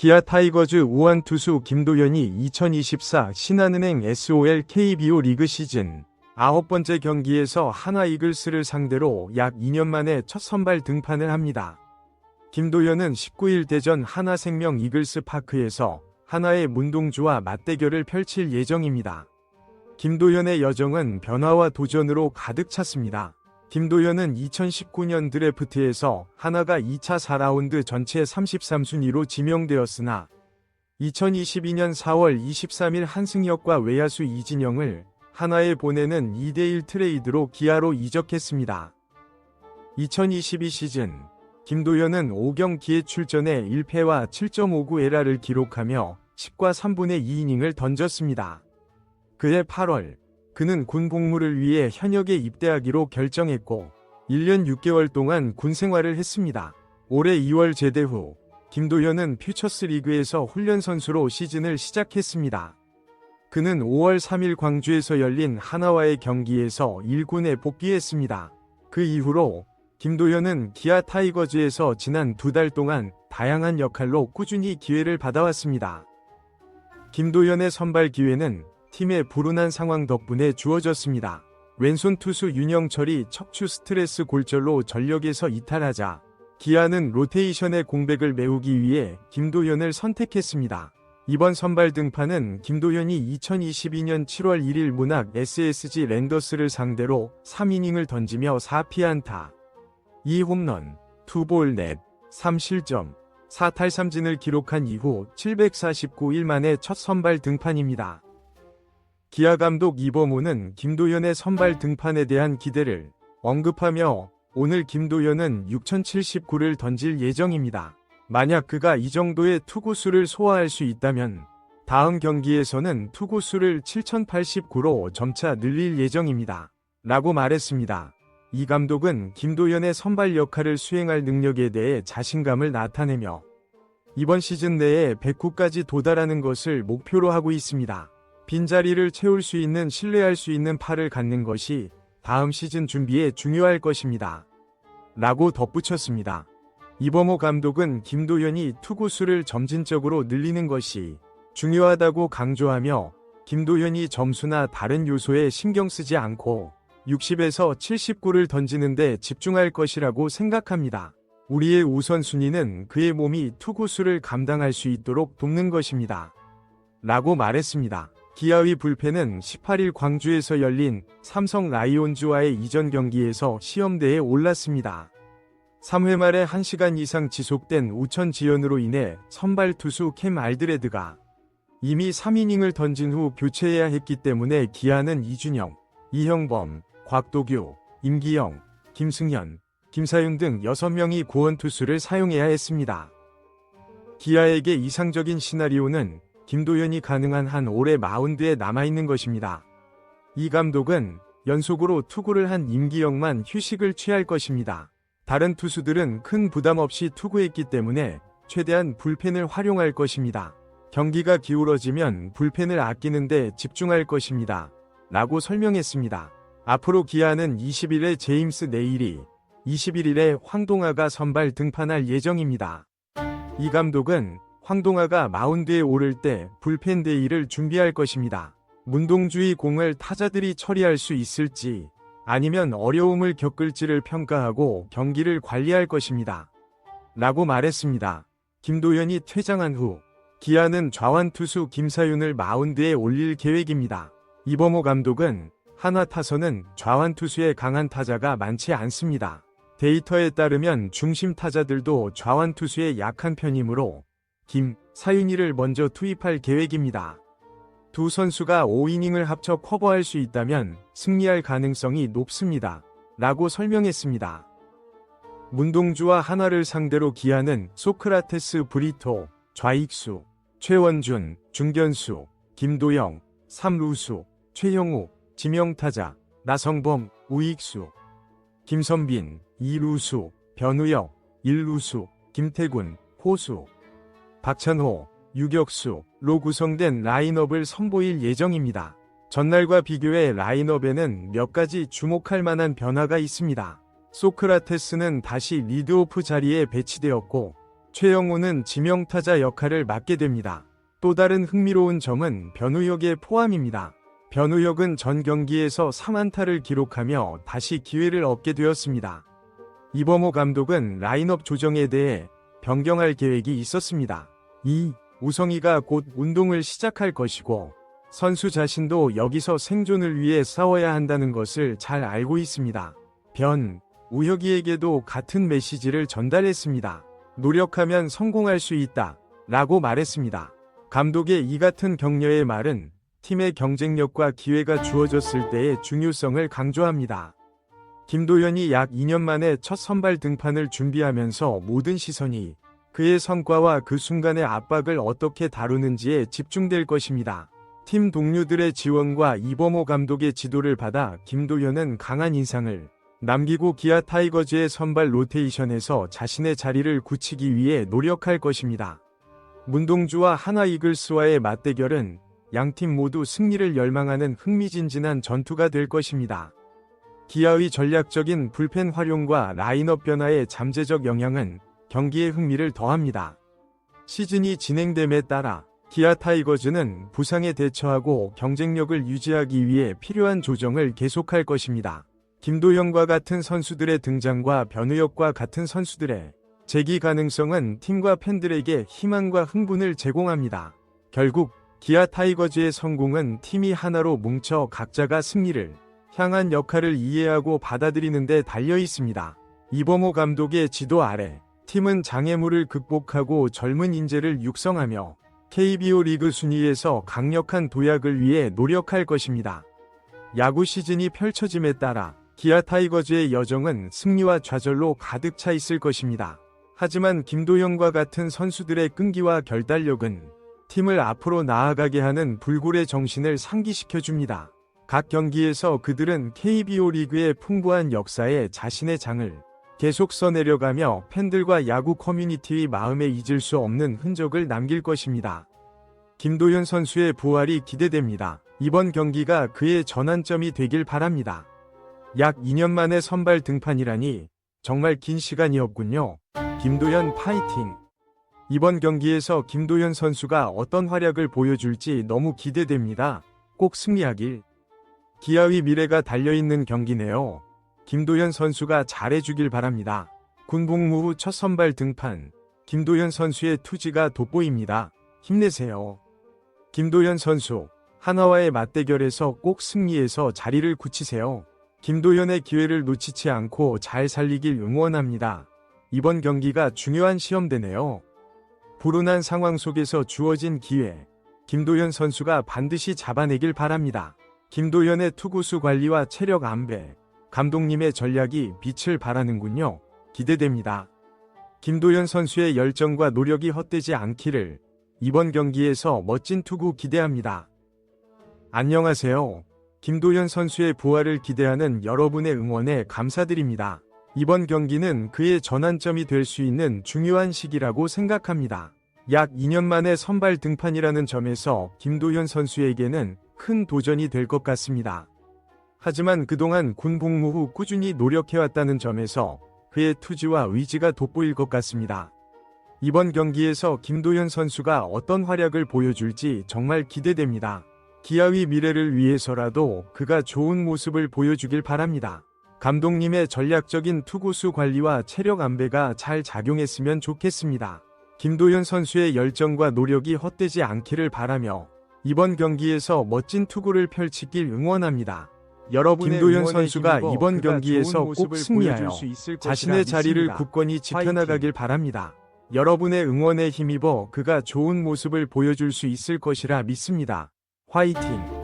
기아 타이거즈 우한 투수 김도현이 2024 신한은행 SOL KBO 리그 시즌 아홉 번째 경기에서 하나 이글스를 상대로 약 2년 만에 첫 선발 등판을 합니다. 김도현은 19일 대전 하나생명 이글스 파크에서 하나의 문동주와 맞대결을 펼칠 예정입니다. 김도현의 여정은 변화와 도전으로 가득 찼습니다. 김도현은 2019년 드래프트에서 하나가 2차 4라운드 전체 33순위로 지명되었으나 2022년 4월 23일 한승혁과 외야수 이진영을 하나에 보내는 2대1 트레이드로 기아로 이적했습니다. 2022 시즌 김도현은 5경 기에 출전해 1패와 7.59 에라를 기록하며 10과 3분의 2이닝을 던졌습니다. 그해 8월 그는 군 복무를 위해 현역에 입대하기로 결정했고 1년 6개월 동안 군 생활을 했습니다. 올해 2월 제대 후 김도현은 퓨처스 리그에서 훈련 선수로 시즌을 시작했습니다. 그는 5월 3일 광주에서 열린 하나와의 경기에서 1군에 복귀했습니다. 그 이후로 김도현은 기아 타이거즈에서 지난 두 달 동안 다양한 역할로 꾸준히 기회를 받아왔습니다. 김도현의 선발 기회는 팀의 불운한 상황 덕분에 주어졌습니다. 왼손 투수 윤영철이 척추 스트레스 골절로 전력에서 이탈하자 기아는 로테이션의 공백을 메우기 위해 김도현을 선택했습니다. 이번 선발 등판은 김도현이 2022년 7월 1일 문학 SSG 랜더스를 상대로 3이닝을 던지며 4피안타, 2홈런, 2볼 넷, 3실점, 4탈삼진을 기록한 이후 749일 만에 첫 선발 등판입니다. 기아 감독 이범우는 김도현의 선발 등판에 대한 기대를 언급하며 오늘 김도현은 6079를 던질 예정입니다. 만약 그가 이 정도의 투구수를 소화할 수 있다면 다음 경기에서는 투구수를 7089로 점차 늘릴 예정입니다. 라고 말했습니다. 이 감독은 김도현의 선발 역할을 수행할 능력에 대해 자신감을 나타내며 이번 시즌 내에 100구까지 도달하는 것을 목표로 하고 있습니다. 빈자리를 채울 수 있는 신뢰할 수 있는 팔을 갖는 것이 다음 시즌 준비에 중요할 것입니다. 라고 덧붙였습니다. 이범호 감독은 김도현이 투구수를 점진적으로 늘리는 것이 중요하다고 강조하며 김도현이 점수나 다른 요소에 신경 쓰지 않고 60에서 79를 던지는데 집중할 것이라고 생각합니다. 우리의 우선순위는 그의 몸이 투구수를 감당할 수 있도록 돕는 것입니다. 라고 말했습니다. 기아의 불펜은 18일 광주에서 열린 삼성 라이온즈와의 이전 경기에서 시험대에 올랐습니다. 3회 말에 1시간 이상 지속된 우천 지연으로 인해 선발 투수 캠 알드레드가 이미 3이닝을 던진 후 교체해야 했기 때문에 기아는 이준영, 이형범, 곽도규, 임기영, 김승현, 김사윤 등 6명이 구원 투수를 사용해야 했습니다. 기아에게 이상적인 시나리오는 김도현이 가능한 한 올해 마운드에 남아있는 것입니다. 이 감독은 연속으로 투구를 한 임기영만 휴식을 취할 것입니다. 다른 투수들은 큰 부담 없이 투구했기 때문에 최대한 불펜을 활용할 것입니다. 경기가 기울어지면 불펜을 아끼는데 집중할 것입니다. 라고 설명했습니다. 앞으로 기아는 20일에 제임스 네일이, 21일에 황동아가 선발 등판할 예정입니다. 이 감독은 황동아가 마운드에 오를 때 불펜 데이를 준비할 것입니다. 문동주의 공을 타자들이 처리할 수 있을지 아니면 어려움을 겪을지를 평가하고 경기를 관리할 것입니다. 라고 말했습니다. 김도현이 퇴장한 후 기아는 좌완 투수 김사윤을 마운드에 올릴 계획입니다. 이범호 감독은 하나 타선은 좌완 투수의 강한 타자가 많지 않습니다. 데이터에 따르면 중심 타자들도 좌완 투수의 약한 편이므로 김, 사윤이를 먼저 투입할 계획입니다. 두 선수가 5이닝을 합쳐 커버할 수 있다면 승리할 가능성이 높습니다. 라고 설명했습니다. 문동주와 하나를 상대로 기아는 소크라테스 브리토, 좌익수, 최원준, 중견수, 김도영, 삼루수, 최형우, 지명타자, 나성범, 우익수, 김선빈, 이루수, 변우혁, 일루수, 김태군, 호수, 박찬호, 유격수 로 구성된 라인업을 선보일 예정입니다. 전날과 비교해 라인업에는 몇 가지 주목할 만한 변화가 있습니다. 소크라테스는 다시 리드오프 자리에 배치되었고 최영호는 지명타자 역할을 맡게 됩니다. 또 다른 흥미로운 점은 변우혁의 포함입니다. 변우혁은 전 경기에서 3안타를 기록하며 다시 기회를 얻게 되었습니다. 이범호 감독은 라인업 조정에 대해 변경할 계획이 있었습니다. 이 우성이가 곧 운동을 시작할 것이고 선수 자신도 여기서 생존을 위해 싸워야 한다는 것을 잘 알고 있습니다. 변, 우혁이에게도 같은 메시지를 전달했습니다. 노력하면 성공할 수 있다. 라고 말했습니다. 감독의 이 같은 격려의 말은 팀의 경쟁력과 기회가 주어졌을 때의 중요성을 강조합니다. 김도현이 약 2년 만에 첫 선발 등판을 준비하면서 모든 시선이 그의 성과와 그 순간의 압박을 어떻게 다루는지에 집중될 것입니다. 팀 동료들의 지원과 이범호 감독의 지도를 받아 김도현은 강한 인상을 남기고 기아 타이거즈의 선발 로테이션에서 자신의 자리를 굳히기 위해 노력할 것입니다. 문동주와 하나 이글스와의 맞대결은 양팀 모두 승리를 열망하는 흥미진진한 전투가 될 것입니다. 기아의 전략적인 불펜 활용과 라인업 변화의 잠재적 영향은 경기의 흥미를 더합니다. 시즌이 진행됨에 따라 기아 타이거즈는 부상에 대처하고 경쟁력을 유지하기 위해 필요한 조정을 계속할 것입니다. 김도영과 같은 선수들의 등장과 변우혁과 같은 선수들의 재기 가능성은 팀과 팬들에게 희망과 흥분을 제공합니다. 결국 기아 타이거즈의 성공은 팀이 하나로 뭉쳐 각자가 승리를 향한 역할을 이해하고 받아들이는 데 달려 있습니다. 이범호 감독의 지도 아래 팀은 장애물을 극복하고 젊은 인재를 육성하며 KBO 리그 순위에서 강력한 도약을 위해 노력할 것입니다. 야구 시즌이 펼쳐짐에 따라 기아 타이거즈의 여정은 승리와 좌절로 가득 차 있을 것입니다. 하지만 김도영과 같은 선수들의 끈기와 결단력은 팀을 앞으로 나아가게 하는 불굴의 정신을 상기시켜 줍니다. 각 경기에서 그들은 KBO 리그의 풍부한 역사에 자신의 장을 계속 써내려가며 팬들과 야구 커뮤니티의 마음에 잊을 수 없는 흔적을 남길 것입니다. 김도현 선수의 부활이 기대됩니다. 이번 경기가 그의 전환점이 되길 바랍니다. 약 2년 만에 선발 등판이라니 정말 긴 시간이었군요. 김도현 파이팅! 이번 경기에서 김도현 선수가 어떤 활약을 보여줄지 너무 기대됩니다. 꼭 승리하길. 기아의 미래가 달려있는 경기네요. 김도현 선수가 잘해주길 바랍니다. 군복무 후 첫 선발 등판. 김도현 선수의 투지가 돋보입니다. 힘내세요. 김도현 선수, 하나와의 맞대결에서 꼭 승리해서 자리를 굳히세요. 김도현의 기회를 놓치지 않고 잘 살리길 응원합니다. 이번 경기가 중요한 시험대네요. 불운한 상황 속에서 주어진 기회. 김도현 선수가 반드시 잡아내길 바랍니다. 김도현의 투구수 관리와 체력 안배, 감독님의 전략이 빛을 발하는군요. 기대됩니다. 김도현 선수의 열정과 노력이 헛되지 않기를 이번 경기에서 멋진 투구 기대합니다. 안녕하세요. 김도현 선수의 부활을 기대하는 여러분의 응원에 감사드립니다. 이번 경기는 그의 전환점이 될 수 있는 중요한 시기라고 생각합니다. 약 2년 만에 선발 등판이라는 점에서 김도현 선수에게는 큰 도전이 될 것 같습니다. 하지만 그동안 군 복무 후 꾸준히 노력해왔다는 점에서 그의 투지와 의지가 돋보일 것 같습니다. 이번 경기에서 김도현 선수가 어떤 활약을 보여줄지 정말 기대됩니다. 기아의 미래를 위해서라도 그가 좋은 모습을 보여주길 바랍니다. 감독님의 전략적인 투구수 관리와 체력 안배가 잘 작용했으면 좋겠습니다. 김도현 선수의 열정과 노력이 헛되지 않기를 바라며 이번 경기에서 멋진 투구를 펼치길 응원합니다. 김도현 선수가 이번 경기에서 꼭 승리하여 자신의 자리를 굳건히 지켜나가길 바랍니다. 여러분의 응원에 힘입어 그가 좋은 모습을 보여줄 수 있을 것이라 믿습니다. 화이팅!